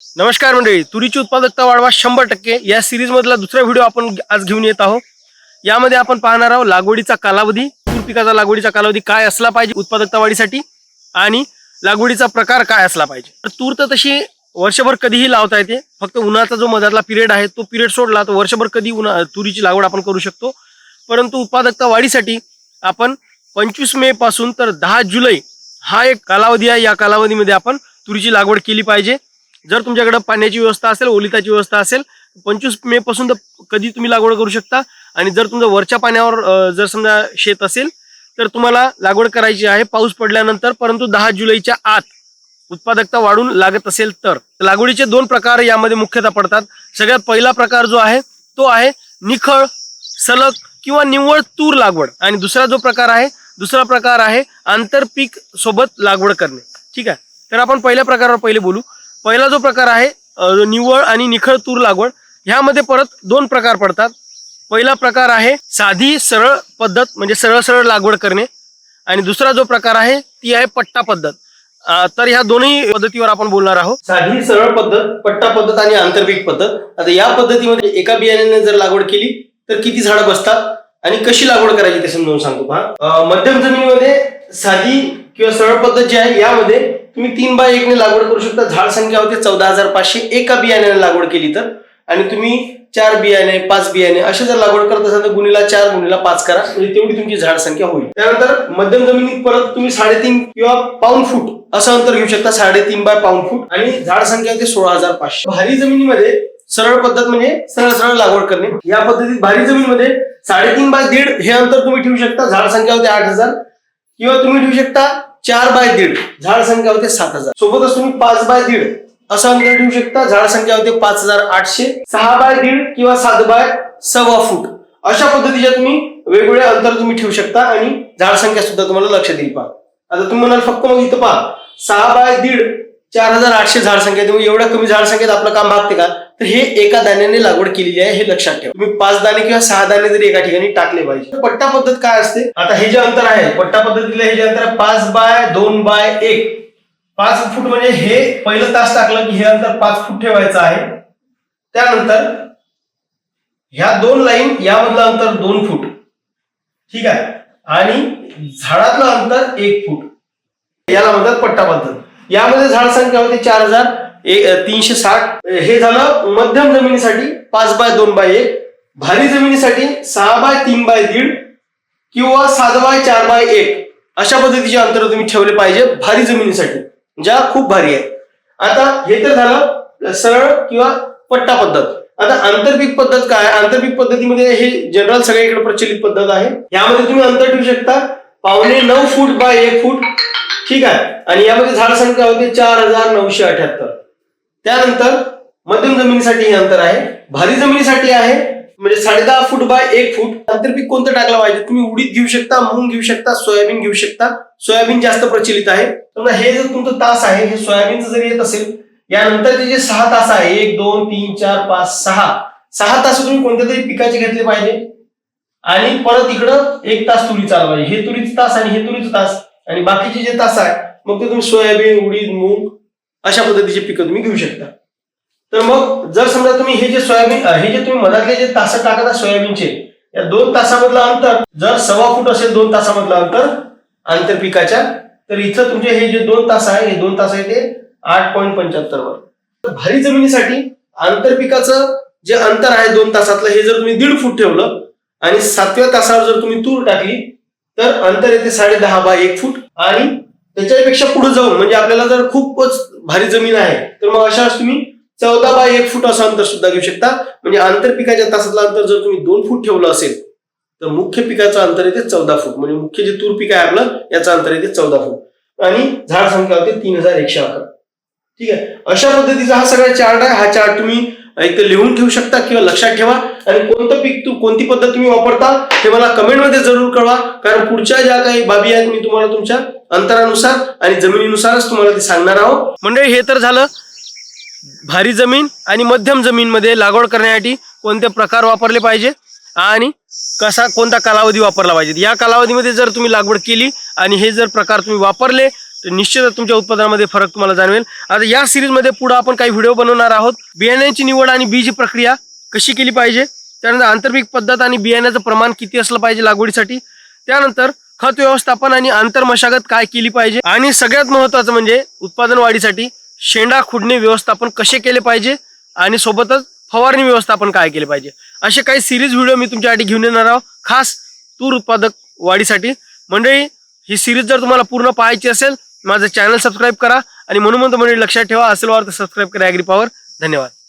नमस्कार मंडळी तुरीची उत्पादकता वाढवा शंभर टक्के. या सिरीज मधला दुसरा व्हिडिओ आपण आज घेऊन येत आहोत. यामध्ये आपण पाहणार आहोत लागवडीचा कालावधी तूर पिकाचा लागवडीचा कालावधी काय असला पाहिजे उत्पादकता वाढीसाठी आणि लागवडीचा प्रकार काय असला पाहिजे. तर तूर तर तशी वर्षभर कधीही लावता येते. फक्त उन्हाचा जो मधातला पिरियड आहे तो पिरियड सोडला तर वर्षभर कधी उन्हा तुरीची लागवड आपण करू शकतो. परंतु उत्पादकता वाढीसाठी आपण पंचवीस मे पासून तर दहा जुलै हा एक कालावधी आहे. या कालावधीमध्ये आपण तुरीची लागवड केली पाहिजे. जर तुमच्याकडे पाण्याची व्यवस्था असेल ओलिताची व्यवस्था असेल पंचवीस मे पासून तर कधी तुम्ही लागवड करू शकता. आणि जर तुमचं वरच्या पाण्यावर जर समजा शेत असेल तर तुम्हाला लागवड करायची आहे पाऊस पडल्यानंतर परंतु दहा जुलैच्या आत उत्पादकता वाढून लागत असेल तर. लागवडीचे दोन प्रकार यामध्ये मुख्यतः पडतात. सगळ्यात पहिला प्रकार जो आहे तो आहे निखळ सलग किंवा निव्वळ तूर लागवड. आणि दुसरा जो प्रकार आहे दुसरा प्रकार आहे आंतरपीक सोबत लागवड करणे. ठीक आहे? तर आपण पहिल्या प्रकारावर पहिले बोलू. पहिला जो प्रकार आहे निवळ निव्वळ आणि निखळ तूर लागवड ह्यामध्ये परत दोन प्रकार पडतात. पहिला प्रकार आहे साधी सरळ पद्धत म्हणजे सरळ सरळ लागवड करणे. आणि दुसरा जो प्रकार आहे ती आहे पट्टा पद्धत. तर ह्या दोन्ही पद्धतीवर आपण बोलणार आहोत. साधी सरळ पद्धत पट्टा पद्धत आणि आंतरपीक पद्धत. आता या पद्धतीमध्ये एका बियाण्याने जर लागवड केली तर किती झाडं बसतात आणि कशी लागवड करायची ते समजावून सांगतो. पहा. मध्यम जमिनीमध्ये साधी किंवा सरळ पद्धत जी आहे यामध्ये तुम्ही तीन बाय एकने लागवड करू शकता. झाड संख्या होते चौदा हजार पाचशे. एका बियाण्याने लागवड केली तर. आणि तुम्ही चार बियाणे पाच बियाणे असे जर लागवड करत असाल तर गुणीला चार गुणीला पाच करा. म्हणजे तेवढी तुमची झाड संख्या होईल. त्यानंतर मध्यम जमिनीत परत तुम्ही साडेतीन किंवा पाऊन फूट असं अंतर घेऊ शकता. साडेतीन बाय पाऊन फूट. आणि झाड संख्या होते सोळा हजार पाचशे. भारी जमिनीमध्ये सरळ पद्धत म्हणजे सरळ सरळ लागवड करणे. या पद्धतीत भारी जमीनमध्ये साडेतीन बाय दीड हे अंतर तुम्ही ठेवू शकता. झाड संख्या होते आठ हजार. किंवा तुम्ही ठेवू शकता चार बाय दीड. झाड संख्या होते सात हजार. सोबतच तुम्ही पाच बाय दीड. असं अंतर ठेवू शकता. झाड संख्या होते पाच हजार आठशे. सहा बाय दीड किंवा सात बाय सव्वा फूट. अशा पद्धतीच्या तुम्ही वेगवेगळे अंतर तुम्ही ठेवू शकता आणि झाड संख्या सुद्धा तुम्हाला लक्ष देईल पहा. आता तुम्ही म्हणाल फक्त मग इथं पहा. सहा बाय दीड चार हजार आठशे झाड संख्या आहे. एवढ्या कमी झाड संख्येत आपलं काम भागते का? तर हे एका दाण्याने लागवड केलेली आहे हे लक्षात ठेवा. तुम्ही पाच दाणे किंवा सहा दाणे जरी एका ठिकाणी टाकले पाहिजे. तर पट्टा पद्धत काय असते? आता हे जे अंतर आहे पट्टा पद्धतीला हे जे अंतर आहे पाच बाय दोन बाय एक. पाच फूट म्हणजे हे पहिलं तास टाकलं की हे अंतर पाच फूट ठेवायचं आहे. त्यानंतर ह्या दोन लाईन यामधलं अंतर दोन फूट. ठीक आहे? आणि झाडातलं अंतर एक फूट. याला म्हणतात पट्टा पद्धत. यामध्ये झाड संख्या होती चार हजार तीनशे साठ. हे झालं मध्यम जमिनीसाठी पाच बाय दोन बाय एक. भारी जमिनीसाठी सहा बाय तीन बाय दीड किंवा सात बाय चार बाय एक. अशा पद्धतीचे अंतर तुम्ही ठेवले पाहिजे भारी जमिनीसाठी ज्या खूप भारी आहे आता हे तर झालं सरळ किंवा पट्टा पद्धत. आता आंतरपीक पद्धत काय? आंतरपीक पद्धतीमध्ये हे जनरल सगळीकडे प्रचलित पद्धत आहे. यामध्ये तुम्ही अंतर ठेवू शकता. पावणे नऊ फूट बाय एक फूट. ठीक आहे. आणि यामध्ये झाड संख्या होते चार हजार नऊशे अठ्याहत्तर. त्यानंतर मध्यम जमिनीसाठी हे अंतर आहे. भारी जमिनीसाठी आहे. म्हणजे साडे दहा फूट बाय एक फूट. आंतरपीक कोणतं टाकलं पाहिजे? तुम्ही उडीद घेऊ शकता मूंग घेऊ शकता सोयाबीन घेऊ शकता. सोयाबीन जास्त प्रचलित आहे. समजा हे जर तुमचं तास आहे हे सोयाबीनचं जर येत असेल यानंतर जे सहा तास आहे एक दोन तीन चार पाच सहा. सहा तास तुम्ही कोणत्या तरी पिकाचे घेतले पाहिजे? आणि परत इकडं एक तास तुरी चालू पाहिजे. हे तुरीचं तास आणि हे तुरीचं तास. आणि बाकीचे जे तास आहे मग ते तुम्ही सोयाबीन उडीद मूग अशा पद्धतीचे पिकं तुम्ही घेऊ शकता. तर मग जर समजा तुम्ही हे जे सोयाबीन हे जे तुम्ही मधातले जे तास टाकता सोयाबीनचे या दोन तासामधलं अंतर जर सव्वा फूट असेल दोन तासामधलं अंतर आंतरपिकाच्या तर इथं तुमचे हे जे दोन तास आहे हे दोन तास आहे ते आठ पॉईंट पंच्याहत्तर वर. तर भारी जमिनीसाठी आंतरपिकाचं जे अंतर आहे दोन तासातलं हे जर तुम्ही दीड फूट ठेवलं आणि सातव्या तासावर जर तुम्ही तूर टाकली तर अंतर येते साडे दहा बाय एक फूट. आणि त्याच्यापेक्षा पुढे जाऊन म्हणजे आपल्याला जर खूपच भारी जमीन आहे तर मग अशा तुम्ही चौदा बाय एक फूट असं अंतर सुद्धा घेऊ शकता. म्हणजे आंतर पिकाच्या तासातलं अंतर जर तुम्ही दोन फूट ठेवलं असेल तर मुख्य पिकाचं अंतर येते चौदा फूट. म्हणजे मुख्य जे तूर पीक आहे आपलं याचं अंतर येते चौदा फूट. आणि झाड संख्या होते तीन हजार एकशे अकरा. ठीक आहे? अशा पद्धतीचा हा सगळा चार्ट आहे. हा चार्ट तुम्ही एक लिहून ठेवू शकता किंवा लक्षात ठेवा. आणि कोणतं पीक तू कोणती पद्धत तुम्ही वापरता ते मला कमेंटमध्ये जरूर कळवा. कारण पुढच्या ज्या काही बाबी आहेत मी तुम्हाला तुमच्या अंतरानुसार आणि जमिनीनुसारच तुम्हाला ते सांगणार आहोत मंडळी हे तर झालं. भारी जमीन आणि मध्यम जमीनमध्ये लागवड करण्यासाठी कोणते प्रकार वापरले पाहिजे आणि कसा कोणता कालावधी वापरला पाहिजे? या कालावधीमध्ये जर तुम्ही लागवड केली आणि हे जर प्रकार तुम्ही वापरले निश्चितच तुमच्या उत्पादनामध्ये फरक तुम्हाला जाणवेल. आता या सिरीजमध्ये पुढे आपण काही व्हिडिओ बनवणार आहोत. बियाण्यांची निवड आणि बीज प्रक्रिया कशी केली पाहिजे? त्यानंतर आंतरपीक पद्धत आणि बियाण्याचं प्रमाण किती असलं पाहिजे लागवडीसाठी? त्यानंतर खत व्यवस्थापन आणि आंतरमशागत काय केली पाहिजे? आणि सगळ्यात महत्वाचं म्हणजे उत्पादन वाढीसाठी शेंडा खुडणे व्यवस्थापन कसे केले पाहिजे? आणि सोबतच फवारणी व्यवस्थापन काय केले पाहिजे? असे काही सिरीज व्हिडिओ मी तुमच्यासाठी घेऊन येणार आहोत. खास तूर उत्पादक वाढीसाठी. मंडळी ही सिरीज जर तुम्हाला पूर्ण पाहायची असेल माझं चॅनल सबस्क्राईब करा आणि म्हणून म्हणतो म्हणजे लक्षात ठेवा. असेल वार तर सबस्क्राईब करा ॲग्री पॉवर धन्यवाद.